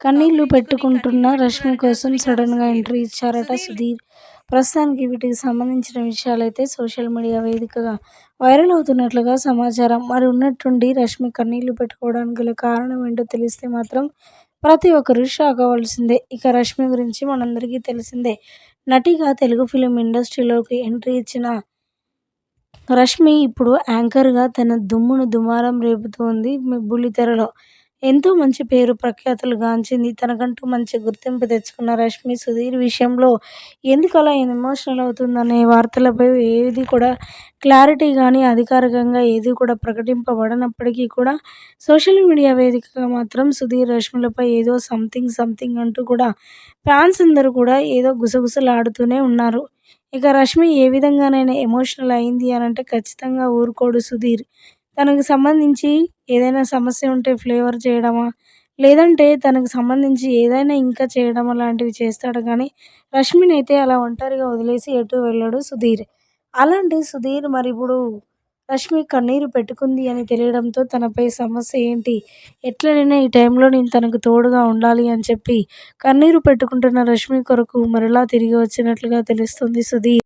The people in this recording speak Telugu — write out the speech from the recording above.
కన్నీళ్ళు పెట్టుకుంటున్న రష్మి కోసం సడన్గా ఎంట్రీ ఇచ్చారట సుధీర్. ప్రస్తుతానికి వీటికి సంబంధించిన విషయాలైతే సోషల్ మీడియా వేదికగా వైరల్ అవుతున్నట్లుగా సమాచారం. మరి ఉన్నట్టుండి రష్మి కన్నీళ్ళు పెట్టుకోవడానికి గల కారణం ఏంటో తెలిస్తే మాత్రం ప్రతి ఒక్కరూ షాక్ అవ్వాల్సిందే. ఇక రష్మి గురించి మనందరికీ తెలిసిందే. నటిగా తెలుగు ఫిలిం ఇండస్ట్రీలోకి ఎంట్రీ ఇచ్చిన రష్మి ఇప్పుడు యాంకర్గా తన దుమ్మును దుమారం రేపుతోంది బుల్లితెరలో. ఎంతో మంచి పేరు ప్రఖ్యాతులు గాంచింది. తనకంటూ మంచి గుర్తింపు తెచ్చుకున్న రష్మి సుధీర్ విషయంలో ఎందుకలా ఎమోషనల్ అవుతుందనే వార్తలపై ఏది కూడా క్లారిటీ కానీ అధికారికంగా ఏదీ కూడా ప్రకటింపబడనప్పటికీ కూడా సోషల్ మీడియా వేదికగా మాత్రం సుధీర్, రష్మిలపై ఏదో సంథింగ్ సంథింగ్ అంటూ కూడా ఫ్యాన్స్ అందరూ కూడా ఏదో గుసగుసలాడుతూనే ఉన్నారు. ఇక రష్మి ఏ విధంగానైనా ఎమోషనల్ అయింది అని అంటే ఖచ్చితంగా ఊరుకోడు సుధీర్. తనకు సంబంధించి ఏదైనా సమస్య ఉంటే ఫ్లేవర్ చేయడమా, లేదంటే తనకు సంబంధించి ఏదైనా ఇంకా చేయడమా లాంటివి చేస్తాడు గానీ రష్మినైతే అలా ఒంటరిగా వదిలేసి ఎటూ వెళ్ళాడు సుధీర్. అలాంటి సుధీర్ మరి ఇప్పుడు రష్మి కన్నీరు పెట్టుకుంది అని తెలియడంతో తనపై సమస్య ఏంటి, ఎట్లనైనా ఈ టైంలో నేను తనకు తోడుగా ఉండాలి అని చెప్పి కన్నీరు పెట్టుకుంటున్న రష్మి కొరకు మరలా తిరిగి వచ్చినట్లుగా తెలుస్తుంది సుధీర్.